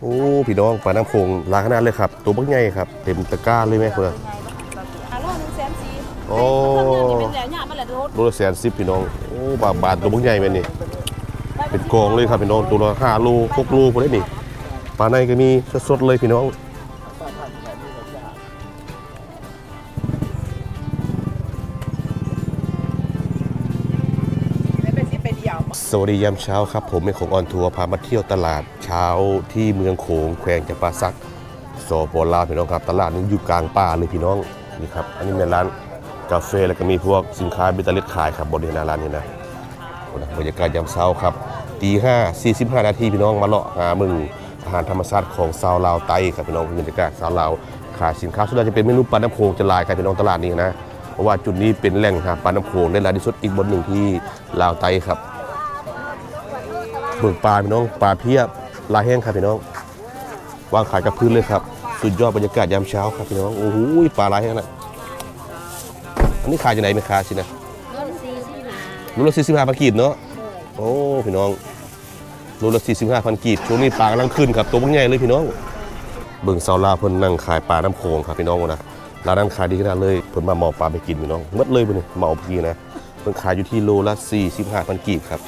โอ้พี่น้องปลาน้ำโขงหลายขนาดเลยครับ ตัวบักใหญ่ครับ เต็มตะกร้าเลยไหมคุณอะรอบหนึงแสนสี่โอ้ไอ้คนเนี่ยนี่เป็นแหล่หยามาแหละโดดโลละแสนสิบพี่น้องโอ้บาทบาทตัวบักใหญ่แม่นนี่เป็นกองเลยครับพี่น้องตัวละห้าโลหกโลพอได้นี่ปลาในก็มีสดๆเลยพี่น้อง สวัสดียามเช้าครับ ผมเป็นของออนทัวร์พามาเที่ยวตลาดเช้าที่เมืองโขงแขวงจำปาสักสปลาพี่น้องครับ ตลาดนี้อยู่กลางป่าเลยพี่น้องนี่ครับอันนี้เป็นร้านกาแฟแล้วก็มีพวกสินค้าเบตเตอร์เล็ขายครับบริเวณร้านนี้นะโอ้นะบรรยากาศยามเช้าครับตีห้าสี่สิบห้านาทีพี่น้องมาเลาะหามึงอาหารธรรมชาติของชาวลาวไต้ครับพี่น้องบรรยากาศชาวลาวขายสินค้าส่วนใหญ่จะเป็นเมนูปลาน้ำโขงจะลายครับพี่น้องตลาดนี้นะเพราะว่าจุดนี้เป็นแหล่งหาปลาน้ำโขงได้หลายที่สุดอีกบนหนึ่งที่ลาวไต้ครับ เบิกปลาพี่น้องปลาเพียบลายแห้งครับพี่น้องวางขายกับพื้นเลยครับ สุดยอดบรรยากาศยามเช้าครับพี่น้องโอ้โหปลาลายแห้งนะอันนี้ขายจากไหนไหมคะสินะรูละสี่สิบห้าพันกีบเนาะโอ้พี่น้องรูละสี่สิบห้าพันกีบช่วงนี้ปลากำลังขึ้นครับตัวบักใหญ่เลยพี่น้องเบิ่งซาลาเพิ่นนั่งขายปลาน้ำโขงครับพี่น้องนะร้านนั้นขายดีขนาดเลยเพิ่นมาเหมาปลาไปกินพี่น้องหมดเลยเพิ่นนี่เหมาพี่นะเพิ่นขายอยู่ที่โลละ45,000กีบครับ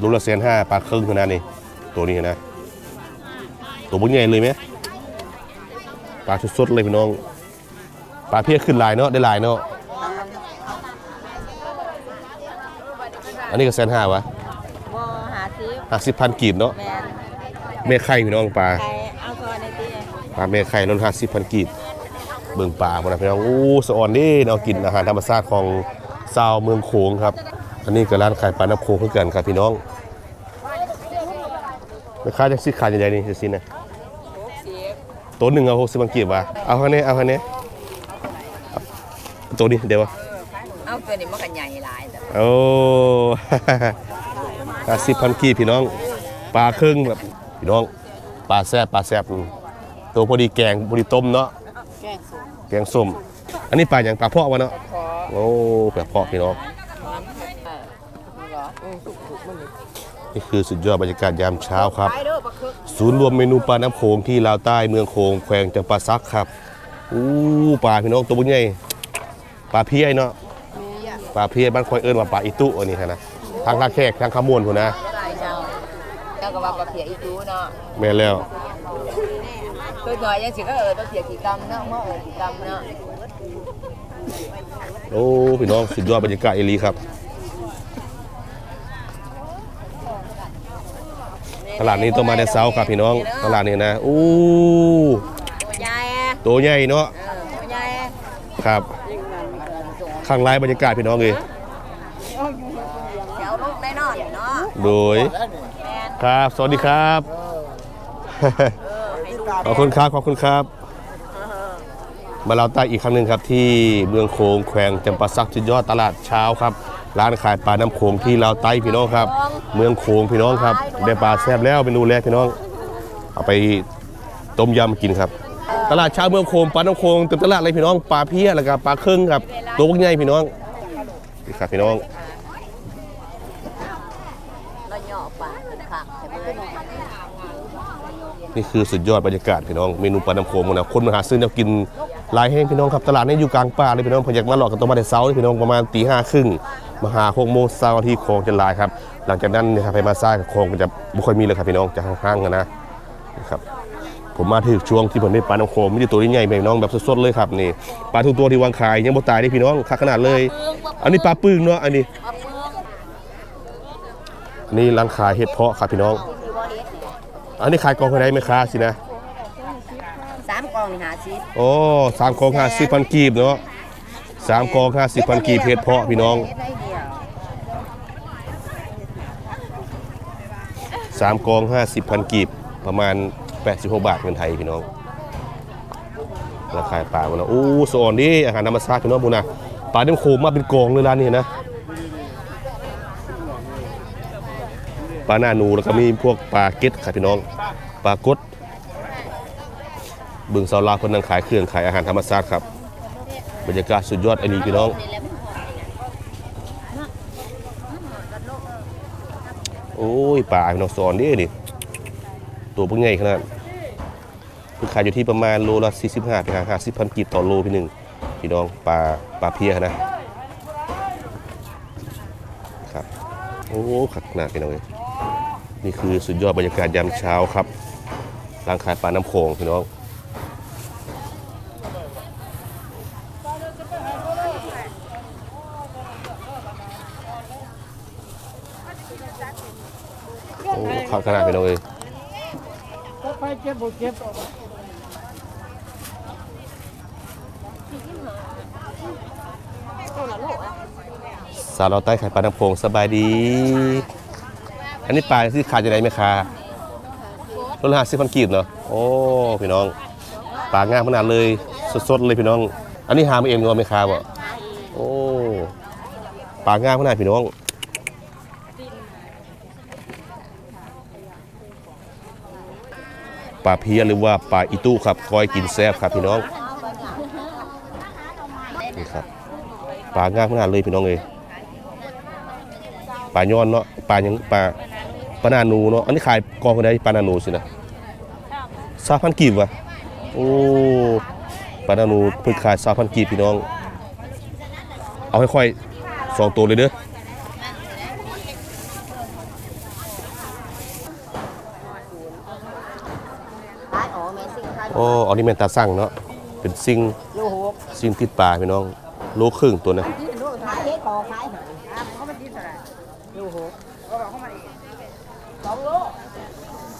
รูละแสนห้าปลาครึ่งขนาดนี้ตัวนี้นะ ตัวบุญใหญ่เลยไหมปลาสดๆเลยพี่น้องปลาเพี้ยขึ้นลายเนาะได้ลายเนาะอันนี้ก็แสนห้าวะมอหาซิห้าสิบพันกีบเนาะแมนแม่ไข่พี่น้องปลาใครเอาซอยในตีปลาแม่ไข่รถห้าสิบพันกีบเบิ่งปลาพวกนะพี่น้องอู้สะอ่อนนี่เนาะกินอาหารธรรมชาติของชาวเมืองโขงครับ อันนี้ก็ร้านขายปลาน้ำโขงเพื่อกันครับพี่น้องแม่ค้าจะซื้อขายยังไงนี่จะซื้อนะเสียตัวหนึ่งเอาหกสิบพันกีบวะเอาคันนี้เอาคันนี้ตัวนี้เดี๋ยววะเอาตัวนี้มันกันใหญ่หลายแต่โอ้ห้าสิบพันกีบพี่น้องปลาครึ่งแบบพี่น้องปลาแซ่บปลาแซ่บอืมตัวพอดีแกงพอดีต้มเนาะแกงสุกแกงส้มอันนี้ปลาอย่างปลาเพาะวะเนาะพอโอ้ปลาเพาะพี่น้อง เหรออืมสุกสุกมั นนี่นี่คือสุดยอดบรรยากาศยามเช้าครับไปเด้อปลาคึกศูนย์รวมเมนูปลาน้ำโขงที่ลาวใต้เมืองโขงแขวงจำปาซักครับอู้ปลาพี่น้องตัวบุญใหญ่ปลาเพี้ยเนาะปลาเพี้ยบ้านคอยเอิ้นว่าปลาอิตุอันนี้ฮะนะทางท่าแขกทางขมวนพุ่นนะได้เจ้าแล้วก็ว่าปลาเพียอีจูเนาะแม่นแล้วตัวหน่อยยังสิก็เออปลาเพียกี่กรัมเนาะเมื่อเออกี่กรัมเนาะโอ้พี่น้องสุดยอดบรรยากาศเอหลีครับ ตลาดนี้ต้องมาในเช้าครับพี่น้อง ตลาดนี้นะอู้ตัวใหญ่ตัวใหญ่เนาะเออตัวใหญ่ครับข้างไลายบรรยากาศพี่น้องเลยเดี๋ยวลูกได้นอนเนาะโดยแมนครับ สวัสดีครับเออให้ดูขอบคุณครับขอบคุณครับ มาเราใต้อีกครั้งหนึ่งครับที่เมืองโขงแขวงจำปาสักสุดยอดตลาดเช้าครับ ร้านขายปลาน้ำโขงที่เราวใต้พี่น้องครับ เมืองโขงพี่น้องครับ ได้ปลาแซ่บแล้วเมนูแรกพี่น้อง เอาไปต้มยำกินครับ ตลาดเช้าเมืองโขงปลาน้ำโขงเต็มตลาดเลยพี่น้องปลาเพี้ยแล้วก็ปลาเครื่องครับตัวพวกใหญ่พี่น้องนี่ครับพี่น้องเราเหยาะปลาผักใช่ไหมนี่คือสุดยอดบรรยากาศพี่น้องเมนูปลาน้ำโขงนะคนมาหาซื้อแนวกินหลายแห้งพี่น้องครับตลาดนี้อยู่กลางป่าเลยพี่น้องพอยากมาหลอกกันตัวมาแต่เช้าเลยพี่น้องประมาณตีห้าครึ่ง มาหาหกโมงเช้าที่คลองจะหลายครับ หลังจากนั้นนะครับไปมาซ่ากับคลองก็จะไม่ค่อยมีเลยครับพี่น้องจะห่างๆกันนะนะครับผมมาถึงช่วงที่ผมได้ปลาน้ำโขงไม่ได้ตัวใหญ่ๆพี่น้องแบบสดๆเลยครับนี่ปลาทุกตัวที่วางขายยังบ่ตายนี่พี่น้องคักขนาดเลย อันนี้ปลาปึ้งเนาะอันนี้ อันนี้ร้านขายเห็ดเพาะครับพี่น้อง อันนี้ขายกองเท่าไหรไหมค้าสินะสามกล่องนี่หาสิโอ้สามกองห้าสิบพันกีบเนาะสามกองห้าสิบพันกีบเพชรเพาะพี่น้อง เฮ็ดได้เดียวสามกองห้าสิบพันกีบประมาณ 86 บาทเงินไทยพี่น้องราคาปลาวันนะโอ้สอนดิอาหารธรรมชาติพี่น้องบุญนะปลาเต็มโขมมาเป็นกองเลยร้านนี้นะปลาหน้าหนูแล้วก็มีพวกปลาเก็ดครับพี่น้องปลากดบึงเสาลาคนนั่งขายเครื่องขายอาหารธรรมชาติครับบรรยากาศสุดยอดอ้นี่พี่น้อง โอ้ยปลาพี่น้องสอนเดินี่ตัวเพิ่งใหญ่ขนาดเพิ่งขายอยู่ที่ประมาณโลละ45ไปหา50พันกีบต่อโลพี่หนึ่งพี่น้องปลาปลาเพียนะครับโอ้ขัดขนาดพี่น้องเอ้ยนี่คือสุดยอดบรรยากาศยามเช้าครับร้านขายปลาน้ำโขงพี่น้อง โอ้ ขนาดพี่น้องเอ้ยก็ไปเก็บบ่เก็บสาวเราใต้ไขายปลาน้ำโขงสบายดี อันนี้ปลาที่ขายจะได้ไหมคะรถละห้าสิบพันกีบเนาะ โอ้ พี่น้อง ปลางามขนาดเลย สดๆเลยพี่น้อง อันนี้หามาเองเนาะไหมคะบ่โอ้ ปลางามขนาดพี่น้อง ลาเพียหรือว่าปลาอีตู้ครับคอยกินแซ่บครับพี่น้องนี่ครับปลางามขนาดเลยพี่น้องเลยปลาย้อนเนาะปลายังปลาปลานานูเนาะอันนี้ขายกองคนใดปลานานูสินะสาพันกีบวะโอ้ปลานานูเพิ่งขายสาพันกีบพี่น้อง เอาค่อยๆสองตัวเลยเด้อ ขายอ๋อแม่สิ่งขาย โอ้อันนี้แม่นตาสั่งเนาะ เป็นซิงโลหกซิงติดปลาพี่น้อง โลครึ่งตัวนะที่เป็นโลขายเฮ็ดต่อขายหน่อยครับเขามาที่เท่าไหร่โลหกเขาบอกเขามาอีกสองโล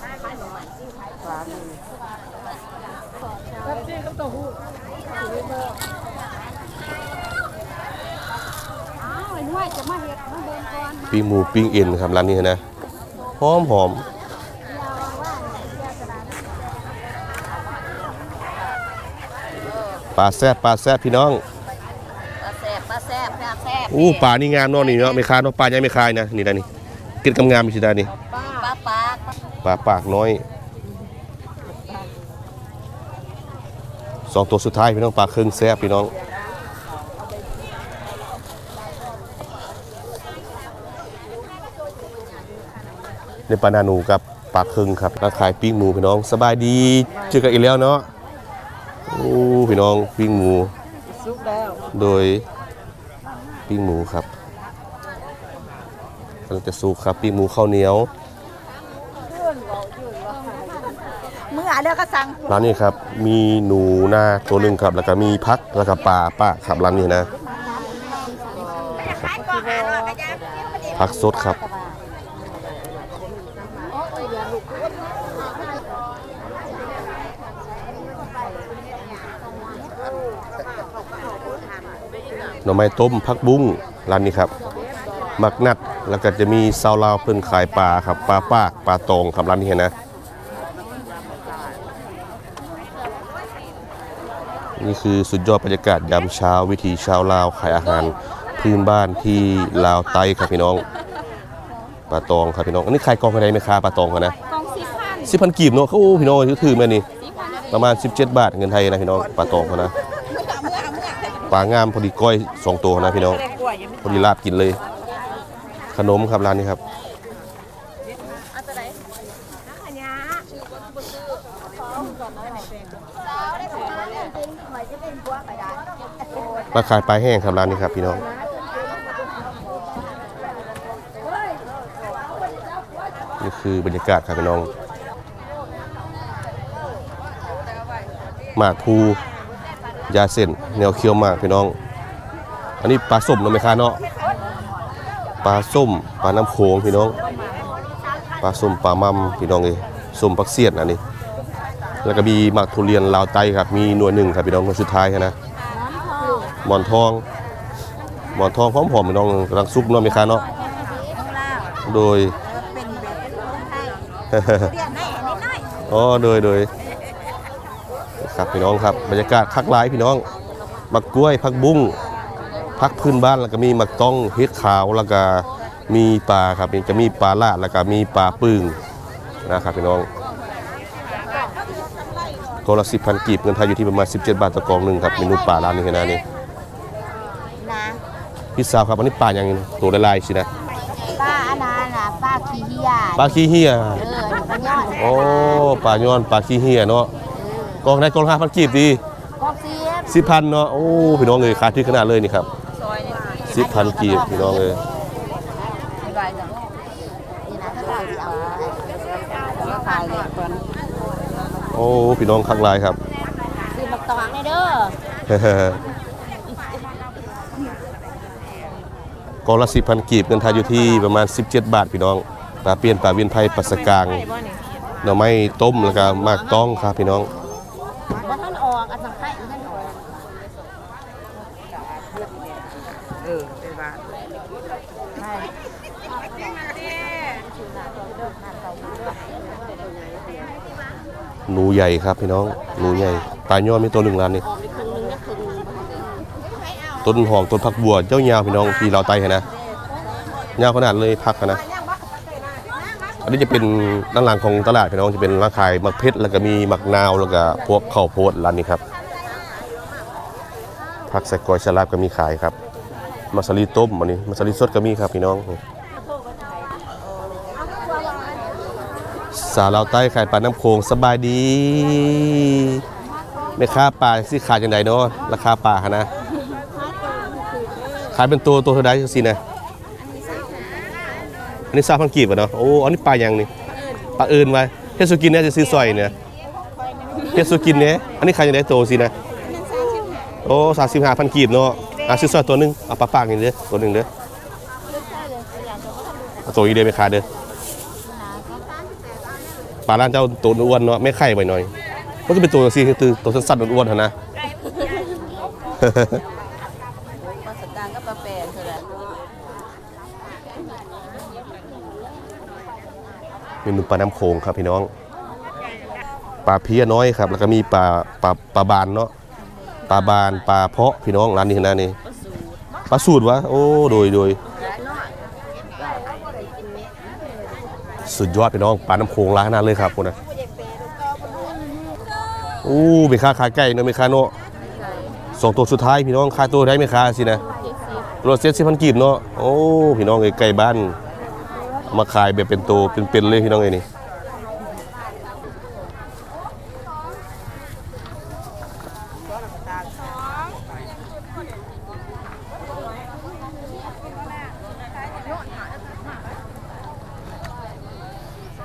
ขายขายหน่อยสิ่งขายปลาหนึ่งครับที่กับเต้าหู้อ้าวไอ้หน่วยจะมาเฮ็ดมาเดินก่อนมาปิ้งหมูปิ้งเอ็นครับร้านนี้นะหอมหอม ปลาแซ่บปลาแซ่บพี่น้องปลาแซ่บปลาแซ่บปลาแซ่บอู้ปลานี่งามเนาะนี่เนาะไม่คายเนาะปลายังไม่คายนะนี่นะนี่กินกำงามมีสิดานี่ปลาปลาปลาปลาปากน้อยสองตัวสุดท้ายพี่น้องปลาครึ่งแซ่บพี่น้องในปลานานูกับปลาครึ่งครับร้านขายปิ้งหมูพี่น้องสบายดีเจอกันอีกแล้วเนาะ โอ้พี่น้องปิ้งหมูสุกแล้วโดยปิ้งหมูครับกำลังจะสุกครับปิ้งหมูข้าวเหนียวมืออะเด้อก็สั่งร้านนี้ครับมีหนูนาตัวหนึ่งครับ แล้วก็มีพักแล้วก็ปลาป้าครับร้านนี้นะพักสดครับ น่อไม้ต้มพักบุ้งร้านนี้ครับมักนัดแล้วก็จะมีซาวลาวเพิ่นขายปลาครับปลาปากปลาตองครับร้านนี้นะนี่คือสุดยอดบรรยากาศยามเช้าวิถีชาวลาวขายอาหารพื้นบ้านที่ลาวไต้ครับพี่น้องปลาตองครับพี่น้องอันนี้ขายกองกันได้ไหมคะปลาตองกันนะกองสิบพันสิบพันกีบเนาะเขาโอ้พี่น้องถือๆแม่นี่ประมาณ 17 บาทเงินไทยนะพี่น้องปลาตองเขานะ ปลางามพอดีก้อยสองตัวนะพี่น้องพอดีลาบกินเลย ขนมครับร้านนี้ครับมาขายปลาแห้งครับร้านนี้ครับพี่น้องนี่คือบรรยากาศครับพี่น้องหมากภู ยาเส้นแนวเคี้ยวหมากพี่น้อง อันนี้ปลาส้มเนาะไหมคะเนาะปลาส้มปลาน้ำโขงพี่น้องปลาส้มปลามัมพี่น้องเลยส้มปักเสียดอันนี้แล้วก็มีหมากทุเรียนลาวไต้ครับ มีหน่วยหนึ่งครับพี่น้องหน่วยสุดท้ายครับนะหมอนทองหมอนทองพร้อมหอมพี่น้องกำลังซุกเนาะไหมคะเนาะโดยเป็นแบบคนไทยเรียนให้นิดหน่อยอ๋อโดยโดย ครับพี่น้องครับบรรยากาศคักหลายพี่น้องมักกล้วยผักบุ้งผักพื้นบ้านแล้วก็มีมักต้องเฮ็ดขาวแล้วก็มีปลาครับจะมีปลาลาดแล้วก็มีปลาปึ้งนะครับพี่น้องกละสิบพันกีบเงินไทยอยู่ที่ประมาณ 17 บาทต่อกล่องหนึ่งครับเมนูปลาร้านนี้นะนี่นะพี่สาวครับอันนี้ปลาอย่างนี้ตัวละลายสินะป้าอานาน่ะป้าขี้เหี้ยยาปลาขี้เหี้ยเออปลายอดโอ้ปลาย้อนปลาขี้เหี้ยเนาะ กองได้กองห้าพันกีบดีกอกเสียบสิบพันเนาะโอ้พี่น้องเลยขาดที่ขนาดเลยนี่ครับซอยนี่สิบพันกีบพี่น้องเลยไม่ไหวจ้ะนี่นะถ้าเราจะเอาแล้วขายเลยก่อนโอ้พี่น้องคักหลายครับซื้อบักตองให้เด้อกองละสิบพันกีบเงินไทยอยู่ที่ประมาณ 17 บาทพี่น้องปลาเปลี่ยนปลาเวียนไผ่ปัสสกลางหน่อไม้ต้มแล้วก็หมากต้องครับพี่น้อง ว่าท่านออกอาสังไข่ท่านออก เออเป็นบาท หนู ใหญ่ครับพี่น้องหนูใหญ่ปลาย้อนมีตัวหนึ่งล้านนี่ต้นหอมต้นผักบัวเจ้ายาวพี่น้องที่เราไตเห็นนะยาวขนาดเลยพักนะอันนี้จะเป็นด้านหลังของตลาดพี่น้องจะเป็นร้านขายมักเพชรแล้วก็มีมักนาวแล้วก็พวกข้าวโพดร้านนี้ครับผักใส่กอยสลับก็มีขายครับมัสลีต้มอันนี้มัสลีสดก็มีครับพี่น้องาวเราใต้ขายปลาน้ำโขงสบายดีไม่ค่าปลาสิขายจังไดเนาะราคาปลาคะนะขายเป็นตัวตัวเท่าไดสินะอันนี้ซาพันกีบอะเนาะโอ้อันนี้ปลายังนี่ปลาเอิญไว้เฮสุกินเนี่ยจะซื้อซอยเนี่ยเฮสุกินเนี่ยอันนี้ขายจังไดโตสินะโอ้สามสิบห้าพันกีบเนาะอะซื้อซอยตัวหนึงเอาปลาปากนี่เด้อตัวหนึ่งเด้อตัวอีเดียไม่ขาดเด้อ ปลาล้านเจ้าตัวอ้วนเนาะไม่ไข่ไปหน่อยมันก็เป็นตัวซีคือตัวสั้นๆอ้วนๆเท่านะปลาสกางกับปลาแปนเท่านั้นเมนูปลาน้ำโขงครับพี่น้องปลาเพี้ยน้อยครับ แล้วก็มีปลาปลาปลาบานเนาะปลาบานปลาเพาะพี่น้องร้านนี้นะนี่ปลาสูตรวะโอ้โดยโดย สุดยอดพี่น้องปลาน้ำโขงร้านนั้นเลยครับคนนะอู้มีค่าขายไก่เนาะมีค่าเนาะสองตัวสุดท้ายพี่น้องค่าตัวได้ไหมค่าสินะรถเซ็ตสิพันกีบเนาะโอ้พี่น้องไอ้ไก่บ้าน มาขายแบบเป็นตัวเป็นๆเลยพี่น้องไอ้นี่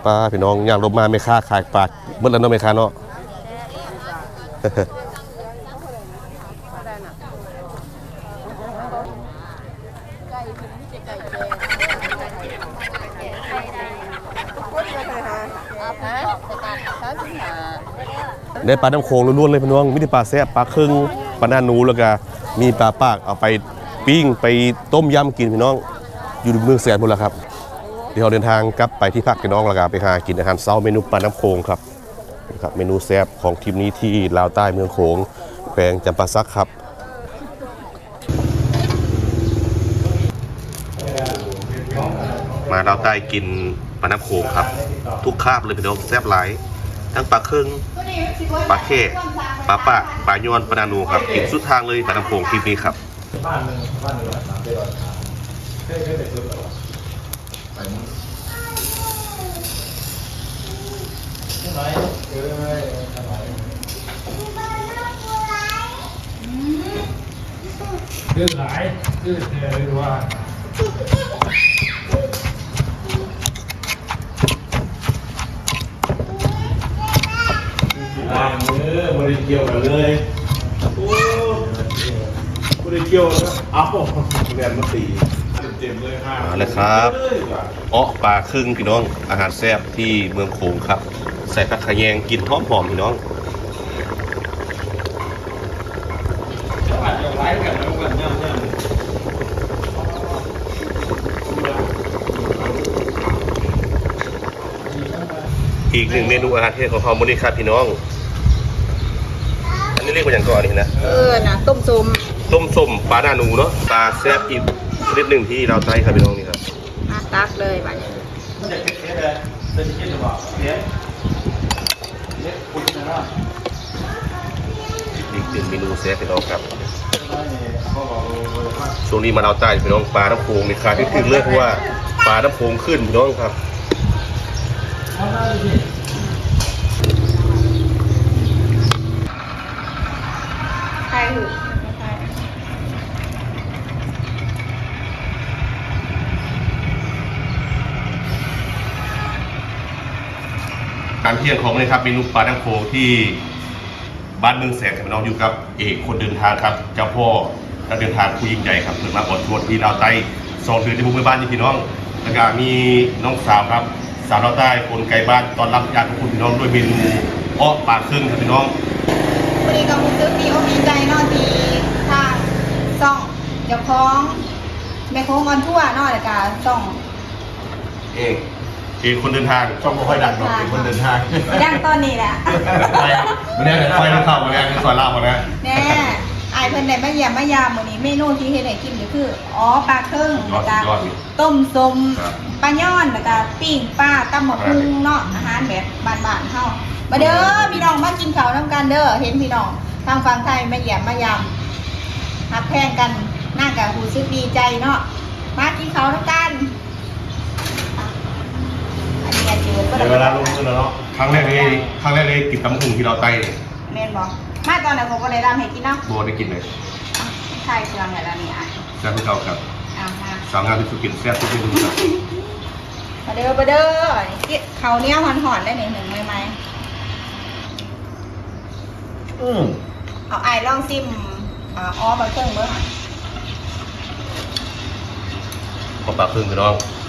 ปลาพี่น้องอย่างลบมาไม่ค่าขายปลาเมื่อแล้วเนาะไม่ค่าเนาะได้ปลาน้ำโขงล้วนๆเลยพี่น้องมีแต่ปลาแซ่บปลาครึ่งปลาหน้าหนูแล้วก็มีปลาปากเอาไปปิ้งไปต้มยำกินพี่น้อง อยู่เมืองแสนหมดแล้วครับ เดี๋ยวเราเดินทางกลับไปที่พักพี่น้องแล้วก็ไปหากินอาหารเช้าเมนูปลาน้ำโขงครับนี่ครับเมนูแซ่บของทริปนี้ที่ลาวใต้เมืองโขงแขวงจำปาสักครับมาลาวใต้กินปลาน้ำโขงครับ ทุกคาบเลยพี่น้องแซ่บหลายทั้งปลาครึ่งปลาเข่ปลาปาปลายอนปลานานูครับกินสุดทางเลยปลาน้ำโขงทริปนี้ครับ เรื่อง ลายเรื่องเรื่องว่าอ่ามือบริเกี่ยวกันเลยโอ้บริเกี่ยวนะเอาแรงมาตีเต็มๆเลยค่ะมาเลยครับอ้อปลาครึ่งพี่น้อง อาหารแซ่บที่เมืองโขงครับ ใส่ผักขะแยงกินหอมหอมพี่น้องอาจจะไล่กันแล้วกันย่ำ อีกหนึ่งเมนูอาหารเทศของเขาวันนี้ครับพี่น้อง อันนี้เรียกว่าอย่างก่อนนี่นะ เออนะต้มซุมต้มส้มปลาหน้าหนูเนาะ ปลาแซ่บอีกชนิดหนึ่งที่เราใช้ครับพี่น้องนี่ครับมาตักเลยบัดนี้มันจะเค็ดๆเลยเป็นเค็ดหรือเปล่าเค็ดเค็ดคุณนะอีกหนึ่งเมนูแซ่บพี่น้องครับเขาบอกว่า ช่วงนี้มาเราใต้พี่น้องปลาน้ำโขงนี่ขาดที่ถึงเลยเพราะว่าปลาน้ำโขงขึ้นพี่น้องครับใครหูการเที่ยงของเลยครับเมนูปลาดังโคที่ บ้านเมืองแสนครับพี่น้องอยู่กับเอกคนเดินทางครับเจ้าพ่อนักเดินทางผู้ยิ่งใหญ่ครับเพิ่งมาอดทนที่ลาวใต้สองเดือนที่บุกไปบ้านนี่พี่น้องแล้วก็มีน้องสาวครับสาวลาวใต้คนไกลบ้านตอนรับญาติของคุณพี่น้องด้วยเมนูอ้อปลาครึ่งครับพี่น้องวันนี้ก็รู้สึกดีอกดีใจเนอนที่ทางซ่องเจ้าของแม่โค้งออนทั่วเนอนแล้วก็ซ่อง เอก เอกคนเดินทางช่องไม่ค่อยดังหรอกเป็นคนเดินทางย่างตอนนี้แหละไปวันนี้คอยน้ำข้าวมาแล้วคอยเล่ามาแล้วแน่ไอายเพิ่นได้มาเยี่ยมมายามมื้อนี้เมนูที่เฮ็ดให้กินก็คืออ๋อปลาเครื่องแล้วก็ต้มส้มครับ ปลาย่อนแล้วก็ปิ้งปลาตำหมกฮุงเนาะอาหารแบบบ้านๆเฮามาเด้อพี่น้องมากินข้าวนํกันเด้อเห็นพี่น้องทางฝั่งไทยมาเยี่ยมมายามหักแพงกันน่าก็รู้สึกดีใจเนาะมากินข้าวนํกันอะ อันนี้อาจจะบ่ในได้เวลาลงมือแล้วเนาะครั้งแรกเลยครั้งแรกเลยกินตำหุ่งที่เราไต้แม่นบ่มาตอนไหนผมบ่ได้รำให้กินเนาะโบได้กินเลยอะใช่เครื่องแล้วล่ะนี่อะแซ่บที่เราครับอะมา สาวงานที่สุดกินแซ่บทุกเมนูครับมาเด้อมาเด้อกินข้าวเหนียวหอนๆได้หนึ่งหนึ่งไหมไหมอืมเอาไอ้ายลองซิมอ่าอ้อมาเครื่องเบิ้งขอปลาครึ่งพี่น้องเชื่อ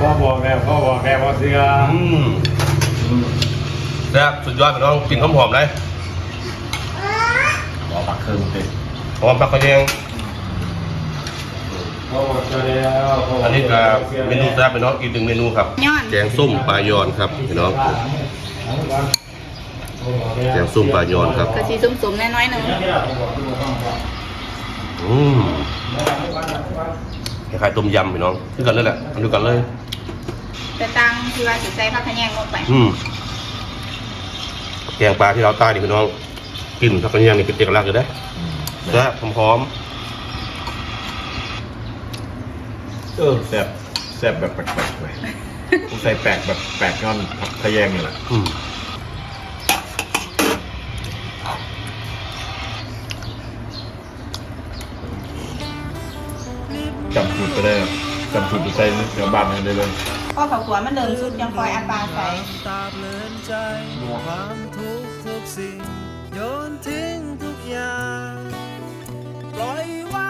พ่อบอกแล้วพ่อบอกแกว่าเสืออืมแซ่บสุดยอดพี่น้องกินหอมๆเลยรอปักเครื่องติดหอมปลากระเทียมพ่อบอกเสือแล้วอันนี้ก็เมนูแซ่บพี่น้องอีกหนึ่งเมนูครับย้อนแกงส้มปลายอนครับพี่น้องแกงส้มปลายอนครับกะทิสุ่มๆน้อยๆหนึ่งอืม คล้ายๆต้มยำพี่น้องคือกันเลยแหละอันเดียวกันเลย แต่ตังที่ว่าสิใส่ผักขะแยงลงไปอืมแกงปลาที่เราใต้นี่พี่น้องกลิ่นผักกระเทียมนี่เป็นเอกลักษณ์เลยนะแซ่บหอมเออแซ่บแซ่บแบบแปลกๆเลยผมใส่แปลกแบบแปลกย้อนผักทะแยงนี่แหละๆอืม จำสูตรไปได้ครับจำสูตรไปใส่เนื้อบ้านได้เลยพอข้าวขัวมันเดินสุดยังคอยอัดปลาใส่ตาเปลินใจความทุกข์ทุกสิ่งโยนทิ้งทุกอย่างปล่อยวาง